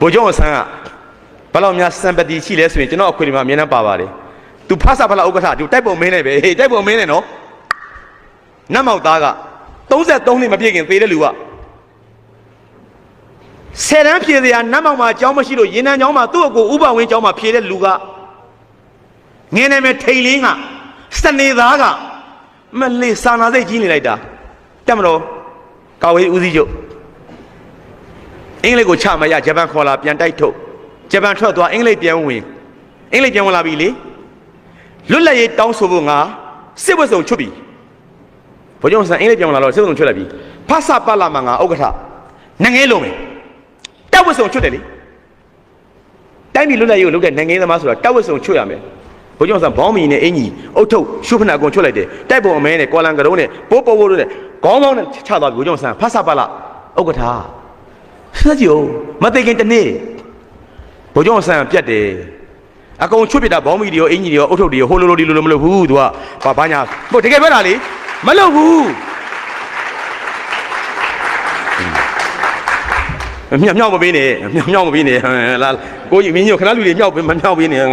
ဗိုလ်ချုပ်အောင်ဆန်းကဘယ်လောက်များစံပတိရှိလဲဆိုရင်ကျွန်တော်အခွင့်အရေးမှာအမြဲတမ်းပါပါတယ်သူဖဆဖလာဥက္ကဋ္ဌသူတိုက်ပုံမင်းနဲ့ပဲဟေးတိုက်ပုံမင်းနဲ့နော်နတ်မောက်သားက33နှစ်မပြည့်ခင်သေတဲ့လူကဆယ်တန်းဖြည့်စရာနတ်မောက်မှာအကြောင်းမရှိလို့ရင်နံကျောင်းမှာသူ့အကိုဥပဝင်းကျောင်းမှာဖြည့်တဲ့လူကငင်းနေမဲ့ထိန်လင်းကစနေသားကမလေးစာနာစိတ်ကြီးနေလိုက်တာတက်မလို့ကာဝေးဦးစီးချုပ် အင်္ဂလိပ်ကိုချမရဂျပန်ခေါ်လာပြန်တိုက်ထုတ်ဂျပန်ထွက်သွားအင်္ဂလိပ်ပြန်ဝင်အင်္ဂလိပ်ပြန်ဝင်လာပြီလေလွတ်လပ်ရေးတောင်းဆိုဖို့ငါစစ်ဝတ်စုံချွတ်ပြီဘုံကျုံဆန်အင်္ဂလိပ်ပြန်ဝင်လာတော့စစ်ဝတ်စုံချွတ်လိုက်ပြီဖဆပတ်လာမှာငါဥက္ကဋ္ဌနငယ်လုံးမယ်တောက်ဝတ်စုံချွတ်တယ်လေတိုင်းပြည်လွတ်လပ်ရေးကိုလုပ်တဲ့နငယ်သမားဆိုတာတောက်ဝတ်စုံချွတ်ရမယ်ဘုံကျုံဆန်ဘောင်းမီနဲ့အင်ကြီးအုတ်ထုတ်ရှုပ်ဖနာအကုန်ချွတ်လိုက်တယ်တိုက်ပုံအမဲနဲ့ကွာလန်ကတုံးနဲ့ပိုးပိုးပိုးလို့နဲ့ခေါင်းကောင်းနဲ့ချသွားပြီဘုံကျုံဆန်ဖဆပတ်လာဥက္ကဋ္ဌ ဆက်ကြည့်ဦးမသိခင်တနေ့ဘိုးကျောင်းဆန်ပြတ်တယ်အကုန်ချွတ်ပြတာဘောင်းမီတွေရောအင်ဂျီတွေရောအုတ်ထုတ်တွေရောဟိုလိုလိုဒီလိုလိုမလုပ်ဘူးသူကဘာဘာညာဟိုတကယ်ပြောတာလေမလုပ်ဘူးမြောက်မြောက်မပေးနဲ့မြောက်မြောက်မပေးနဲ့လာကိုကြီးမင်းညိုခဏလူတွေမြောက်မမြောက်ပေးနဲ့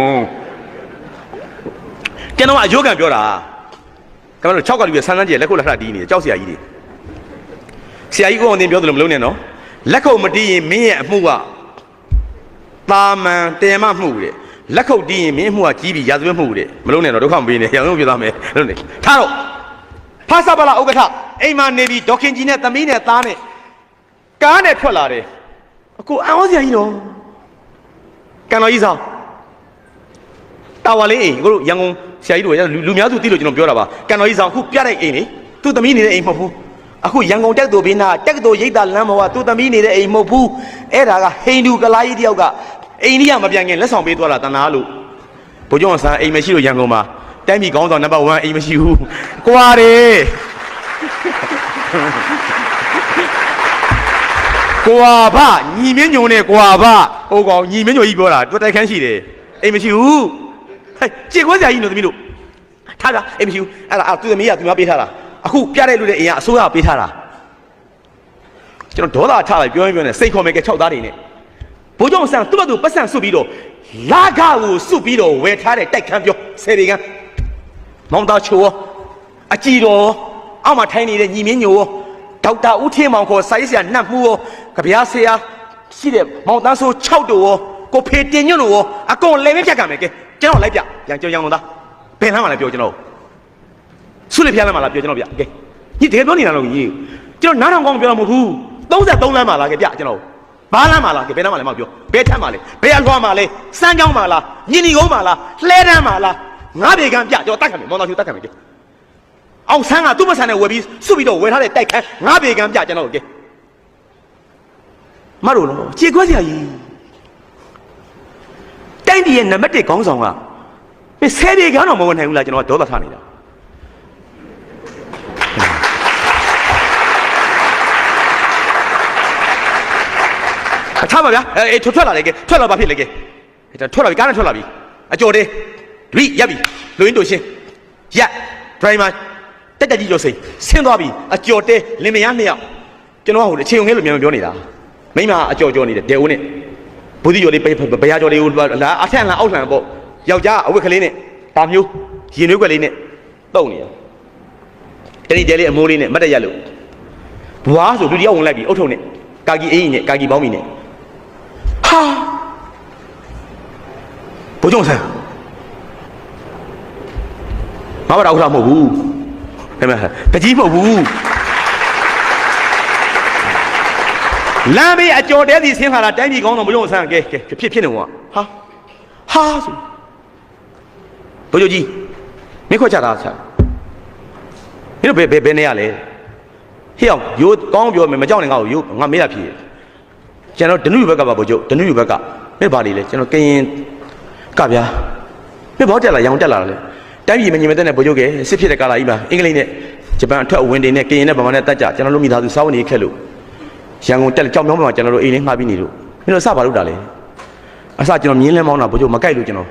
ကျွန်တော်ကအယုတ်ကံပြောတာကျွန်တော်တို့6ကလူတွေဆန်းဆန်းကြီးလက်ခုလက်ထတီးနေတယ်ကြောက်စရာကြီးတွေဆရာကြီးကိုအောင်တင်ပြောတယ်လို့မလုပ်နဲ့နော် လက်ခုပ်မတီးရင်မင်းရဲ့အမှုကတာမန်တယ်မမှုတဲ့လက်ခုပ်တီးရင်မင်းအမှုကကြီးပြီးရာဇဝတ်မှုတဲ့မလုံးနဲ့တော့ဒုက္ခမပေးနဲ့ရောင်ရုံပြသားမယ်လုံးနေထားတော့ဖာစာပလာဥက္ကဋ္ဌအိမ်မှာနေပြီးဒေါခင်ကြီးနဲ့သမီးနဲ့သားနဲ့ကားနဲ့ထွက်လာတယ်အခုအံ့ဩစရာကြီးတော့ကန်တော်ကြီးဆောင်တာဝါလေးအိမ်ကိုတို့ရန်ကုန်ဆရာကြီးတို့လူလူများစုသိလို့ကျွန်တော်ပြောတာပါကန်တော်ကြီးဆောင်အခုပြတဲ့အိမ်လေသူ့သမီးနေတဲ့အိမ်မဟုတ်ဘူး အခုရန်ကုန်တက်သူဘေးနာတက်ကတော်ရိတ်တာလမ်းပေါ်ကသူ့သမီးနေတဲ့အိမ်မဟုတ်ဘူးအဲ့ဒါကဟိန္ဒူကလာကြီးတယောက်ကအိန္ဒိယမပြန်ခင်လက်ဆောင်ပေးသွားတာတနာလို့ဘုံကျောင်းဆန်းအိမ်မရှိလို့ရန်ကုန်မှာတိုင်းပြည်ကောင်းဆောင်နံပါတ်1အိမ်မရှိဘူးကွာတယ်ကွာဗညီမင်းညုံနဲ့ကွာဗဟိုကောင်ညီမင်းညုံကြီးပြောတာသူတိုက်ခန်းရှိတယ်အိမ်မရှိဘူးဟဲ့ကြေခွဲစရာကြီးနော်သမီးတို့ထားတာအိမ်မရှိဘူးအဲ့ဒါအဲ့သူသမီးကသူများပေးထားတာ အခုပြတဲ့လူတွေအိမ်ကအစိုးရပေးထားတာကျွန်တော်ဒေါသထားလိုက်ပြောရင်ပြောနေစိတ်ခေါ်မယ်က6သားတွေနဲ့ဘိုးကျောင်းဆန်သူ့ဘက်သူပတ်စံစွတ်ပြီးတော့လာခကိုစွတ်ပြီးတော့ဝယ်ထားတဲ့တိုက်ခန်းပြောဆယ်တွေကန်းမောင်သားချိုရောအကြည်တော်အောက်မှာထိုင်နေတဲ့ညီမင်းညိုရောဒေါက်တာဦးထင်းမောင်ခေါ်စာရေးဆရာနှတ်မှုရောကြပြားဆရာရှိတဲ့မောင်သားဆို6တို့ရောကိုဖေတင်ညွန့်တို့ရောအကုန်လည်းပဲဖြတ်ကမယ်ကဲကျွန်တော်လိုက်ပြရန်ကြောင်ရန်ကုန်သားဘယ်လမ်းမှလည်းပြောကျွန်တော် ဆုလေဖျားလမ်းမှာလားပြောကျွန်တော်ဗျကဲညီတကယ်ပြောနေတာလို့ညီကျွန်တော်နားထောင်ကောင်းပြောတာမဟုတ်ဘူး33လမ်းမှာလားကဲပြကျွန်တော်ဘာလမ်းမှာလားကဲဘယ်လမ်းမှာလဲမပြောဘယ်ထက်မှာလဲဘယ်အလွှာမှာလဲစမ်းကြောင်းမှာလားညင်နီကုန်းမှာလားလှဲတန်းမှာလားငါးပြေကံပြကျွန်တော်တတ်ခံမယ်မောင်တော်ဖြူတတ်ခံမယ်ကဲအောင်ဆန်းကသူ့မဆန်နဲ့ဝယ်ပြီးစွပြီးတော့ဝယ်ထားတဲ့တိုက်ခန်းငါးပြေကံပြကျွန်တော်ကဲမတို့လို့ခြေခွဲစရာကြီးတိုင်းပြည်ရဲ့နံပါတ်1ခေါင်းဆောင်ကမင်းဆယ်ပြေကံတော့မဝင်နိုင်ဘူးလားကျွန်တော်ကဒေါသထားနေတာ ထားပါဗျာအဲအေးထွက်ထွက်လာလေကဲထွက်လာပါဖြစ်လေကဲအဲဒါထွက်လာပြီကားနဲ့ထွက်လာပြီအကျော်သေးဒွိရပ်ပြီလူရင်းတို့ရှင်းရက်ဒရိုင်မာတက်တက်ကြီးကျော်စိန်ဆင်းသွားပြီအကျော်တဲလင်မယားနှစ်ယောက်ကျွန်တော်ကဟိုအခြေုံငယ်လို့မြန်ပြောနေတာမိမအကျော်ကျော်နေတယ်ဒဲဦးနဲ့ဘူးဒီကျော်လေးဘယ်ရားကျော်လေးကိုလာအထက်လှန်အောက်လှန်ပေါ့ယောက်ျားအဝတ်ကလေးနဲ့ဒါမျိုးရင်နွေးကွက်လေးနဲ့တုံနေတာတနေ့တဲလေးအမိုးလေးနဲ့မတ်တရက်လို့ဘွားဆိုလူတယောက်ဝင်လိုက်ပြီအုတ်ထုံနဲ့ကာကီအေးကြီးနဲ့ကာကီပေါင်းမီနဲ့ ဟာဘိုးကျောင်းဆန်းမဘာတော့ခါမဟုတ်ဘူးဟဲ့မတကြီးမဟုတ်ဘူးလမ်းဘေးအကျော်တဲစီဆင်းလာတာတိုင်းပြည်ကောင်းတော့ဘိုးကျောင်းဆန်းကဲကဲဖြစ်ဖြစ်နေကွာဟာဟာဆိုဘိုးကျော်ကြီးမင်းခွက်ချတာချမင်းတို့ဘယ်ဘယ်ဘယ်နေရလဲဟေ့အောင်ရိုးကောင်းပြောမယ်မကြောက်နဲ့ငါ့ကိုရိုးငါမေးတာဖြစ် ကျွန်တော်ဒနုယူဘက်ကပါဗိုလ်ချုပ်ဒနုယူဘက်ကမဲ့ပါလေလေကျွန်တော်ကရင်ကဗျာမဲ့ဘောတက်လာရောင်တက်လာတယ်တိုင်းပြည်မငြိမ်မသက်နဲ့ဗိုလ်ချုပ်ကစစ်ဖြစ်တဲ့ကာလကြီးမှာအင်္ဂလိပ်နဲ့ဂျပန်အထက်အဝင်တွေနဲ့ကရင်နဲ့ဗမာနဲ့တက်ကြကျွန်တော်တို့မိသားစုစောင်းနေခက်လို့ရန်ကုန်တက်ကြောက်မြောင်းမှာကျွန်တော်တို့အိမ်လေးငှားပြီးနေလို့မင်းတို့စပါလို့တာလေအစကျွန်တော်မြင်းလဲမောင်းတာဗိုလ်ချုပ်မကြိုက်လို့ကျွန်တော်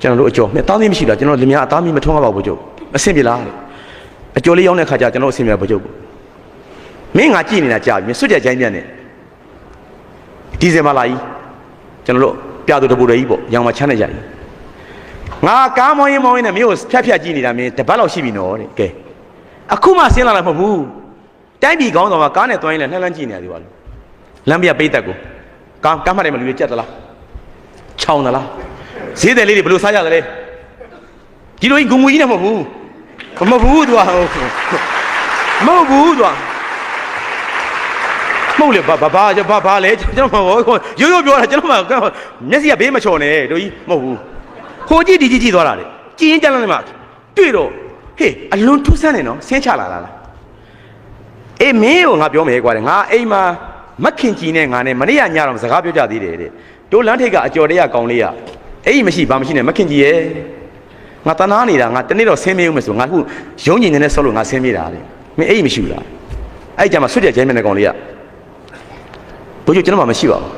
ကျွန်တော်တို့အကျော်မြတ်သားသမီးမရှိလားကျွန်တော်လင်မယားအသားမီးမထွန်းရပါဘူးဗိုလ်ချုပ်အဆင်ပြေလားအကျော်လေးရောက်တဲ့ခါကျကျွန်တော်အဆင်ပြေဗိုလ်ချုပ်မင်းငါကြည့်နေတာကြာပြီစွတ်ကြကြိုင်းပြတ်နေ ဒီဇင်ဘာလာကြီးကျွန်တော်တို့ပြသူတပူတွေကြီးပေါ့ရောင်မချမ်းနေကြကြီးငါကားမောင်းရင်မောင်းရင်နဲ့မြို့ဖြတ်ဖြတ်ကြည့်နေတာမင်းတပတ်လောက်ရှိပြီနော်တဲ့ကဲအခုမှဆင်းလာတာမဟုတ်ဘူးတိုင်းပြည်ကောင်းတော်မှာကားနဲ့တွိုင်းလဲလှမ်းလှမ်းကြည့်နေရသေးပါလို့လမ်းပြပိတ်သက်ကိုကားကားမှတ်တယ်မလူတွေကြက်သလားချောင်းသလားဈေးတယ်လေးတွေဘယ်လိုစားကြသလဲဒီလိုကြီးဂုံငွေကြီးနဲ့မဟုတ်ဘူးမဟုတ်ဘူးသူကမဟုတ်ဘူးသူက မဟုတ်လေဘာဘာဘာဘာဘာလဲကျွန်တော်မဟုတ်ရိုးရိုးပြောတာကျွန်တော်မမျက်စိကဘေးမချော်နဲ့တို့ကြီးမဟုတ်ဘူးဟိုကြည့်ဒီကြည့်ကြည့်သွားတာလေကြည်ရင်ကြမ်းလိုက်မှတွေ့တော့ဟေးအလွန်ထူးဆန်းနေနော်ဆင်းချလာတာလားအေးမင်းကိုငါပြောမယ်ကွာလေငါအိမ်မှာမခင်ကြီးနဲ့ငါနဲ့မနေ့ကညတော့စကားပြောကြသေးတယ်တဲ့တို့လမ်းထိပ်ကအကျော်တရကောင်းလေးကအဲ့ဒီမရှိဘာမရှိနဲ့မခင်ကြီးရဲ့ငါတနာနေတာငါတနေ့တော့ဆင်းမေးဦးမယ်ဆိုငါခုရုံးညင်နေတဲ့ဆောလို့ငါဆင်းမေးတာလေမင်းအဲ့ဒီမရှိဘူးလားအဲ့ကြမှာဆွတ်ကြကျင်းမဲ့ကောင်လေးက ဘုရားကျွန်တော်မှမရှိပါဘူး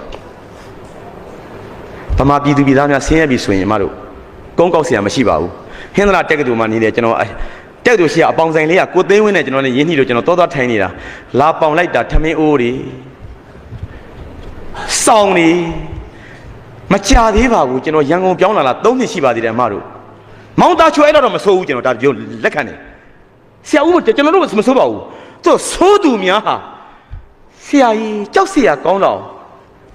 ဗမာပြည်သူပြည်သားများဆင်းရဲပြီဆိုရင်မတို့ကုန်းကောက်ဆရာမရှိပါဘူးဟင်္ဒရာတက္ကသိုလ်မှာနေတယ်ကျွန်တော်တက်တို့ရှိရအပေါင်ဆိုင်လေးကကိုသိန်းဝင်းနဲ့ကျွန်တော်လည်းရင်းနှီးလို့ကျွန်တော်တော်တော်ထိုင်နေတာလာပေါင်လိုက်တာထမင်းအိုးတွေစောင်းနေမကြသေးပါဘူးကျွန်တော်ရန်ကုန်ပြောင်းလာတာ၃နှစ်ရှိပါသေးတယ်အမတို့မောင်သားချွဲတော့တော့မဆိုးဘူးကျွန်တော်ဒါပြောလက်ခံတယ်ဆရာဦးမကျွန်တော်တို့မဆိုးပါဘူးသူဆိုးသူများဟာ ဆရာကြီးကြောက်ဆရာကောင်းတော့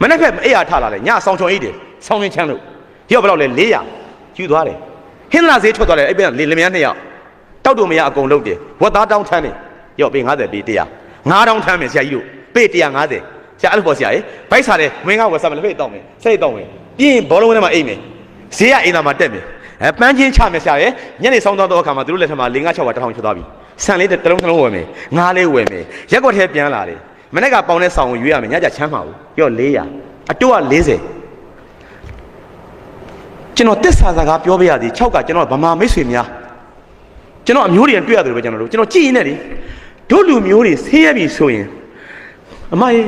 မနေ့ကအိယာထလာတယ်ညဆောင်ချုံအိတ်တယ်ဆောင်းချင်းချမ်းလို့ဒီတော့ဘယ်တော့လဲ400ယူသွားတယ်ဟင်းလာဈေးထွက်သွားတယ်အဲ့ပြန်လေလင်မယားနှစ်ယောက်တောက်တူမရအကုန်လုံးတယ်ဝက်သားတောင်းထမ်းတယ်ရော့ပေး90ပေး100 9000ထမ်းမယ်ဆရာကြီးတို့ပေး150ဆရာအဲ့လိုပေါ့ဆရာရေဘိုက်စားတယ်ဝင်းကားဝက်စားမယ်လက်ဖိတ်တောင်းမယ်စိတ်တောင်းမယ်ပြီးရင်ဘောလုံးထဲမှာအိတ်မယ်ဈေးကအိမ်သာမှာတက်မယ်အဲပန်းချင်းချမယ်ဆရာရေညနေဆောင်သွားတော့အခါမှာသူတို့လက်ထက်မှာ4 5 6ပါ1000ချွတ်သွားပြီဆန်လေးတစ်လုံးတစ်လုံးဝယ်မယ်ငါးလေးဝယ်မယ်ရက်ွက်ထဲပြန်လာတယ် မနေ့ကပေါင်တဲ့ဆောင်ကိုရွေးရမယ်ညကြချမ်းပါဘူးပြော400အတုက40ကျွန်တော်တစ္ဆာစကားပြောပြရသည်6ကကျွန်တော်ဗမာမိတ်ဆွေများကျွန်တော်အမျိုးတွေတွေ့ရတယ်ပဲကျွန်တော်တို့ကျွန်တော်ကြည့်ရင်လည်းတို့လူမျိုးတွေဆင်းရဲပြီဆိုရင်အမရေ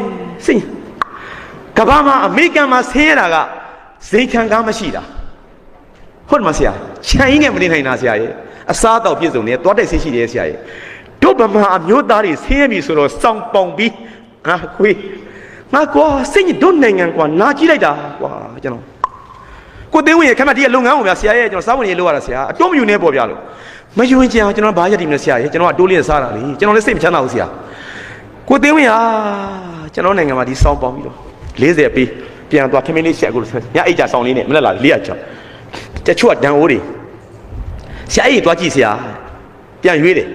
စိတ်ကဘာမှာအမေရိကန်မှာဆင်းရဲတာကဈေးခံကားမရှိတာဟုတ်တယ်မဆရာခြံကြီးနဲ့မနေနိုင်တာဆရာရဲ့အစားတော့ပြည့်စုံနေသွားတိုက်ဆေးရှိတယ်ဆရာရဲ့ တို့ဗမာအမျိုးသားတွေဆင်းရဲပြီဆိုတော့စောင်းပေါင်ပြီးငါခွေးငါကွာစိတ်ညစ်တို့နိုင်ငံကွာနာကြည့်လိုက်တာကွာကျွန်တော်ကိုသိန်းဝင်ရခမတီးကလုပ်ငန်းကိုဗျာဆရာရဲ့ကျွန်တော်စားဝင်ရေးလုပ်ရတာဆရာအတော့မယူနေပေါ့ဗျာလို့မယူရင်ကြအောင်ကျွန်တော်ဘာရည်တည်မလဲဆရာရဲ့ကျွန်တော်ကတိုးလင်းစားတာလေကျွန်တော်လည်းစိတ်မချမ်းသာဘူးဆရာကိုသိန်းဝင်ဟာကျွန်တော်နိုင်ငံမှာဒီစောင်းပေါင်ပြီးတော့40ပေးပြန်သွားထမင်းလေးချက်ကိုညအိတ်ကြဆောင်လေးနဲ့မနေ့လာ400ချောင်းတချို့ကဒန်အိုးတွေဆရာကြီးသွားကြည့်ဆရာပြန်ရွေးတယ်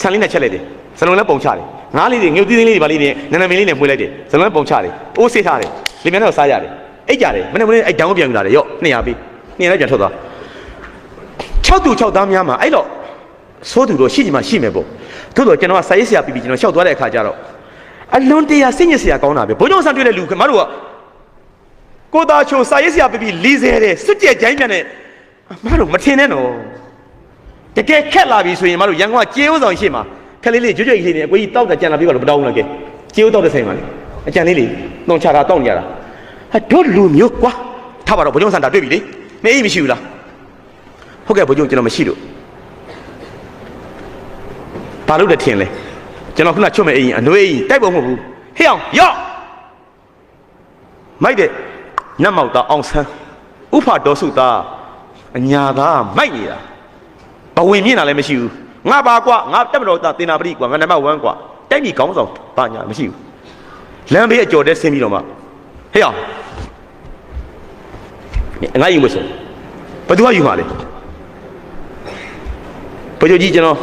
ဆန်လေးနဲ့ချက်လိုက်တယ်စလုံးလည်းပုံချတယ်ငားလေးတွေငုတ်သီးသီးလေးတွေပါလေးတွေနန်းနမင်းလေးနဲ့မှွေးလိုက်တယ်စလုံးလည်းပုံချတယ်အိုးဆေးထားတယ်လင်မြန်တော့စားရတယ်အိတ်ကြတယ်မနေ့မနေ့အဲ့ဒန်ကိုပြန်ယူလာတယ်ရော့200ပေး200လည်းပြန်ထွက်သွား6သူ6သားများမှာအဲ့တော့သိုးသူတော့ရှိချင်မှရှိမယ်ပေါ့သို့တော့ကျွန်တော်ကစာရေးဆရာပြီးပြီးကျွန်တော်လျှောက်သွားတဲ့အခါကျတော့အလွန်တရာစိတ်ညစ်စရာကောင်းတာပဲဘုန်းတော်ဆန်တွေ့တဲ့လူကမတို့ကကိုသားချိုစာရေးဆရာပြီးပြီး40တဲ့စွတ်ကြက်ကြိုင်းပြန်တဲ့မတို့မထင်နဲ့နော် တကယ်ခက်လာပြီဆိုရင်မတို့ရန်ကုန်ကကျေးဥဆောင်ရှိမှာခက်လေးလေးကြွကြွကြီးလေးနဲ့အကိုကြီးတောက်တာကြံလာပြီးပါလို့မတောင်းဘူးလားကဲကျေးဥတောက်တဲ့ဆိုင်မှာလေအကြံလေးလေးနှုံချတာတောက်နေရတာဟာတို့လူမျိုးကွာထားပါတော့ဘုံကျုံစံတာတွေ့ပြီလေမအေးမရှိဘူးလားဟုတ်ကဲ့ဘုံကျုံကျွန်တော်မရှိလို့ဘာလို့လဲထင်လဲကျွန်တော်ခုနချွတ်မဲ့အိမ်အနှွေးအိမ်တိုက်ပုံမဟုတ်ဘူးဟေ့အောင်ရော့မိုက်တဲ့နတ်မောက်သားအောင်ဆန်းဥဖတော်စုသားအညာသားမိုက်နေတာဘ ဝင်မြင့်တာလည်းမရှိဘူးငါပါကွာငါတက်မတော်တာတင်နာပရိကွာငါနံပါတ်1ကွာတိုက်မိကောင်းဆောင်ဘာညာမရှိဘူးလမ်းဘေးအကျော်တဲ့ဆင်းပြီးတော့မှဟေ့အောင်ငါယူမဆိုဘယ်သူကယူမှာလဲဘကြိုကြီးကျွန်တော်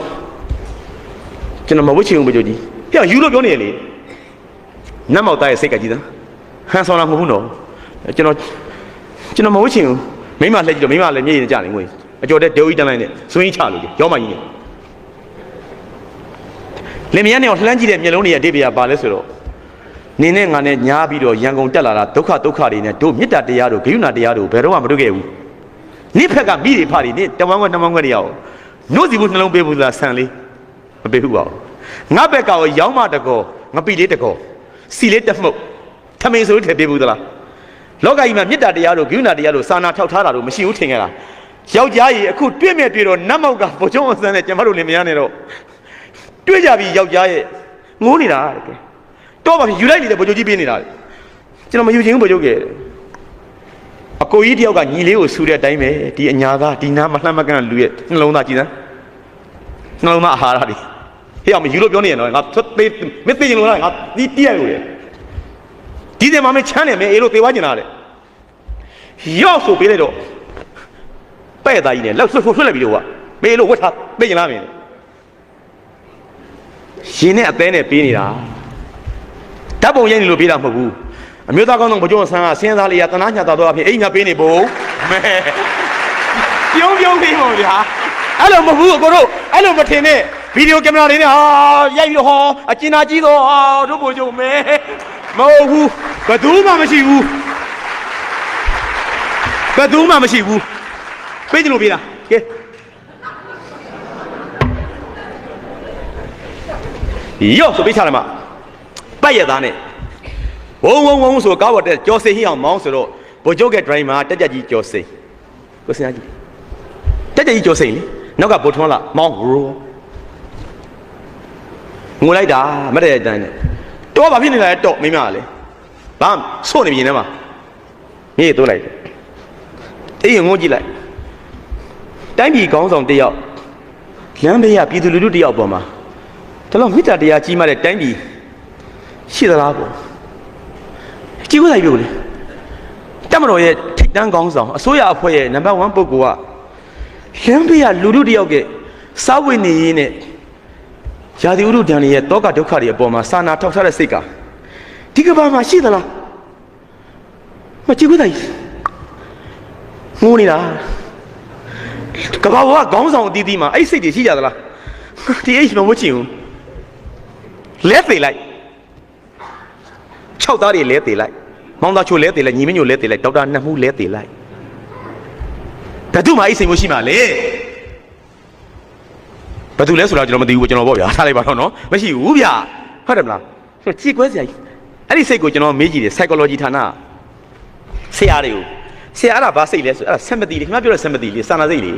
ကျွန်တော်မဝစ်ချင်ဘူးဘကြိုကြီးဟေ့အောင်ယူလို့ပြောနေရလေနတ်မောက်သားရဲ့စိတ်ကကြည်သားဟန်ဆောင်တာမဟုတ်ဘူးနော်ကျွန်တော်ကျွန်တော်မဝစ်ချင်ဘူးမိမလှည့်ကြည့်တော့မိမလည်းမျက်ရည်နဲ့ကြာနေငွေ အကျော်တဲ့ဒေဝီတန်းလိုက်နဲ့စွင်းချလို့ရောမကြီးနဲ့လင်မယားနဲ့လှမ်းကြည့်တဲ့မျက်လုံးတွေရဲ့အတိတ်ကဘာလဲဆိုတော့နင်းနဲ့ငါနဲ့ညားပြီးတော့ရန်ကုန်တက်လာတာဒုက္ခဒုက္ခတွေနဲ့တို့မေတ္တာတရားတို့ဂိယုဏတရားတို့ဘယ်တော့မှမတွေ့ခဲ့ဘူးနိဖက်ကမိတွေဖာတွေနိတဝမ်းခွဲနှမောင်းခွဲတွေရအောင်နှုတ်စီဘူးနှလုံးပေးဘူးလားဆန်လေးမပေးဘူးပါဘူးငါဘက်ကရောရောင်းမတကောငပိလေးတကောစီလေးတက်မှုတ်ထမင်းဆိုလို့ထည့်ပေးဘူးသလားလောကကြီးမှာမေတ္တာတရားတို့ဂိယုဏတရားတို့စာနာထောက်ထားတာတို့မရှိဘူးထင်ကြတာ ယောက်ျားကြီးအခုတွေ့မြဲတွေ့တော့နတ်မောက်ကဘုံချုံအစမ်းနဲ့ကျမတို့လင်မယားနဲ့တော့တွေ့ကြပြီယောက်ျားရဲ့ငိုးနေတာတဲ့ကဲတော့ပါပြီယူလိုက်နေတဲ့ဘုံချုံကြီးပြင်းနေတာလေကျွန်တော်မယူချင်ဘူးဗိုလ်ချုပ်ကအကိုကြီးတယောက်ကညီလေးကိုဆူတဲ့အတိုင်းပဲဒီအညာသားဒီနားမလှမ်းမကန့်လူရဲ့နှလုံးသားကြည်စမ်းနှလုံးသားအာဟာရတွေဟေ့အောင်မယူလို့ပြောနေရတော့ငါသွတ်သေးမသိချင်လို့လားငါဒီတိရလို့လေဒီတယ်မှာမချမ်းတယ်မဲအေးလို့သေသွားကျင်တာတဲ့ရောက်ဆိုပေးလိုက်တော့ ပဲ့သားကြီးနဲ့လောက်ဆွတ်ဆွတ်လိုက်ပြီးတော့ကပေးလို့ဝတ်ထားသိကျင်လားမင်းရှင်နဲ့အသေးနဲ့ပေးနေတာဓာတ်ပုံရိုက်နေလို့ပေးတာမဟုတ်ဘူးအမျိုးသားကောင်းဆောင်ဗကြုံဆန်းကစဉ်းစားလေးရတနာညာတော်တော့အဖြစ်အိမ်ညာပေးနေဖို့မဲပြုံးပြုံးပြီးပေါ့ဗျာအဲ့လိုမဟုတ်ဘူးအကိုတို့အဲ့လိုမထင်နဲ့ဗီဒီယိုကင်မရာလေးနဲ့ဟာရိုက်ပြီးတော့ဟောအကျဉ်းသားကြီးတော့ဟာတို့ဗကြုံမဲမဟုတ်ဘူးဘယ်သူမှမရှိဘူးဘယ်သူမှမရှိဘူး ပေးကြလို့ပေးတာကဲရော့ဆိုပေးချတယ်မပတ်ရသားနဲ့ဝုံဝုံဝုံဆိုကားပေါ်တက်ကြော်စိဟိအောင်မောင်းဆိုတော့ဗိုလ်ချုပ်ကဒရိုင်မာတက်ကြကြီးကြော်စိကိုစင်ကြီးတက်ကြကြီးကြော်စိလေနောက်ကဗိုလ်ထွန်းလာမောင်းရိုးငိုလိုက်တာမတဲ့တိုင်းနဲ့တော့ဘာဖြစ်နေလဲတော့မိမကလေဘာဆို့နေပြင်ထဲမှာမြေတိုးလိုက်တယ်အေးငိုကြည့်လိုက် တိုင်းပြည်ကောင်းဆောင်တစ်ယောက်လမ်းဘေးကပြည်သူလူထုတစ်ယောက်ပေါ်မှာဒါတော့မေတ္တာတရားကြီးမှတဲ့တိုင်းပြည်ရှိသလားပေါ့ကြည့်ခွင့်လိုက်ပြုတ်လေတက်မတော်ရဲ့ထိတ်တန်းကောင်းဆောင်အစိုးရအဖွဲ့ရဲ့နံပါတ်1ပုဂ္ဂိုလ်ကလမ်းဘေးကလူထုတစ်ယောက်ကစားဝတ်နေရင်းနဲ့ရာသီဥတုဒဏ်တွေရဲ့တောကဒုက္ခတွေအပေါ်မှာစာနာထောက်ထားတဲ့စိတ်ကဒီကဘာမှာရှိသလားမကြည့်ခွင့်လိုက်ငိုနေတာ ကဘာဘဝခေါင်းဆောင်အသီးသီးမှာအဲ့စိတ်တွေရှိကြသလားဒီအိတ်မဝတ်ချင်ဘူးလဲသေးလိုက်၆သားတွေလဲသေးလိုက်မောင်သားချိုလဲသေးလိုက်ညီမညိုလဲသေးလိုက်ဒေါက်တာနှစ်မှုလဲသေးလိုက်ဘယ်သူမှအဲ့စိတ်မရှိမှလေဘယ်သူလဲဆိုတော့ကျွန်တော်မသိဘူးကျွန်တော်ပေါ့ဗျာထားလိုက်ပါတော့နော်မရှိဘူးဗျဟုတ်တယ်မလားကြည့်ကွဲစရာကြီးအဲ့ဒီစိတ်ကိုကျွန်တော်မေးကြည့်တယ် psychology ဌာနဆရာတွေကို ဆရာအဲ့ဒါဘာစိတ်လဲဆိုအဲ့ဒါ sympathy လေခင်ဗျားပြောတဲ့ sympathy လေစာနာစိတ်လေ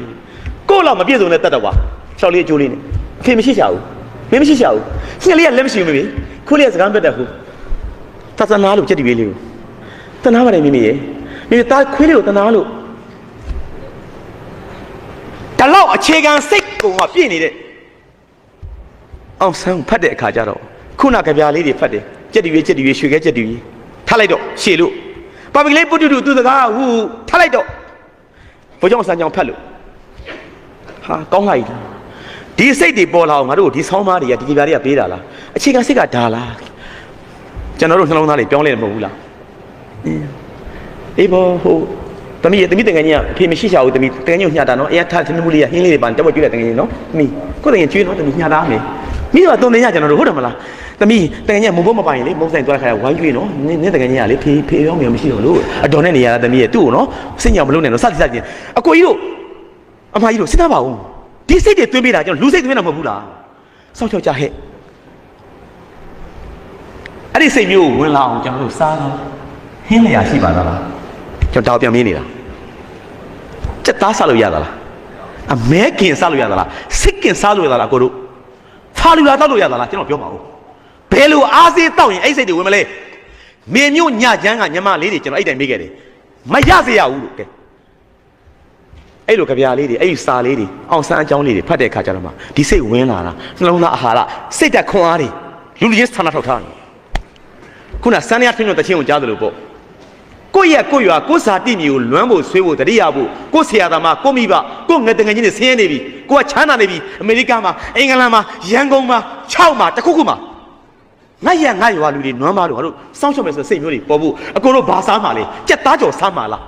ကိုယ့်လောက်မပြည့်စုံတဲ့တတ်တော့ကွာရှောက်လေးအကျိုးလေးနဲ့အဖေမရှိချဘူးမင်းမရှိချဘူးညလေးကလက်မရှိဘူးမေခိုးလေးကစကားမပြတ်တတ်ဘူးသသနာလို့ကြက်တီလေးလေးကိုတနာပါတယ်မိမိရေမိမိသားခွေးလေးကိုတနာလို့တလောက်အခြေခံစိတ်ကိုမှပြည့်နေတဲ့အောင်ဆန်းဖတ်တဲ့အခါကျတော့ခုနကဗျာလေးတွေဖတ်တယ်ကြက်တီရွေးကြက်တီရွေးရွှေခဲကြက်တီရွေးထားလိုက်တော့ရှေ့လို့ ပါပကလေးပုတ္တုတုသူစကားဟူထားလိုက်တော့ဘုကြောင့်ဆန်းကြောင့်ဖတ်လို့ဟာကောင်းလိုက်လားဒီစိတ်တွေပေါ်လာအောင်ငါတို့ဒီဆောင်းပါးတွေကဒီကြပြားတွေကပေးတာလားအခြေခံစိတ်ကဒါလားကျွန်တော်တို့နှလုံးသားတွေပြောင်းလဲတယ်မဟုတ်ဘူးလားအင်းအေးဘောဟိုတမီးတမီးတကယ်ကြီးကအဖေမရှိချဘူးတမီးတကယ်ကြီးကိုညှတာနော်အဲထားသင်းမှုလေးကဟင်းလေးတွေပါတက်ပေါ်ပြည့်တဲ့တကယ်ကြီးနော်တမီးကိုယ်တကယ်ကျွေးနော်တမီးညှတာမယ် မိတော့တုံနေရကျွန်တော်တို့ဟုတ်တယ်မလားတမီးတကယ်ကြီးမုံဘုံမပိုင်လေမုံဆိုင်သွားတဲ့ခါဝိုင်းကျွေးနော်နင်းနင်းတကယ်ကြီးကလေဖေဖေရောင်းမြေမရှိတော့လို့အတော်နဲ့နေရတာတမီးရဲ့သူ့ကိုနော်စင်ကြောင်မလုပ်နဲ့နော်စသည်စသည်အကိုကြီးတို့အမကြီးတို့စဉ်းစားပါဦးဒီစိတ်တွေသွင်းပေးတာကျွန်တော်လူစိတ်သွင်းတာမဟုတ်ဘူးလားစောက်ချောက်ကြဟဲ့အဲ့ဒီစိတ်မျိုးကိုဝင်လာအောင်ကျွန်တော်တို့စားတော့ဟင်းလျာရှိပါသလားကျွန်တော်တောက်ပြန်မင်းနေတာစက်သားစားလို့ရတာလားအမဲခင်စားလို့ရတာလားစစ်ခင်စားလို့ရတာလားကိုတို့ ဖာလူလာတောက်လို့ရတာလားကျွန်တော်ပြောပါဦးဘယ်လိုအားစေးတောက်ရင်အဲ့စိတ်တွေဝင်မလဲမေမျိုးညချမ်းကညမလေးတွေကျွန်တော်အဲ့တိုင်မေးခဲ့တယ်မရစေရဘူးလို့ကဲအဲ့လိုကြပြားလေးတွေအဲ့ဒီစာလေးတွေအောင်ဆန်းအကြောင်းလေးတွေဖတ်တဲ့အခါကျတော့မှဒီစိတ်ဝင်လာတာနှလုံးသားအာဟာရစိတ်တက်ခွန်အားတွေလူလူချင်းဆန္ဒထောက်ထားတယ်ခုနစန်းရထွန်းထွန်းတချင်းကိုကြားတယ်လို့ပေါ့ ကိုယ့်ရဲ့ကိုယ့်ရွာကိုယ့်စာတိမြေကိုလွမ်းဖို့ဆွေးဖို့တတိယဖို့ကိုယ့်ဆရာသမားကိုယ့်မိဘကိုယ့်ငယ်တငယ်ချင်းတွေဆင်းရဲနေပြီကိုကချမ်းသာနေပြီအမေရိကန်မှာအင်္ဂလန်မှာရန်ကုန်မှာ6မှာတခုခုမှာငါရငါရွာလူတွေနွမ်းပါလို့ငါတို့စောင့်ရှောက်မယ်ဆိုစိတ်မျိုးတွေပေါ်ဖို့အကိုတို့ဘာစားမှာလဲကြက်သားကြော်စားမှာလား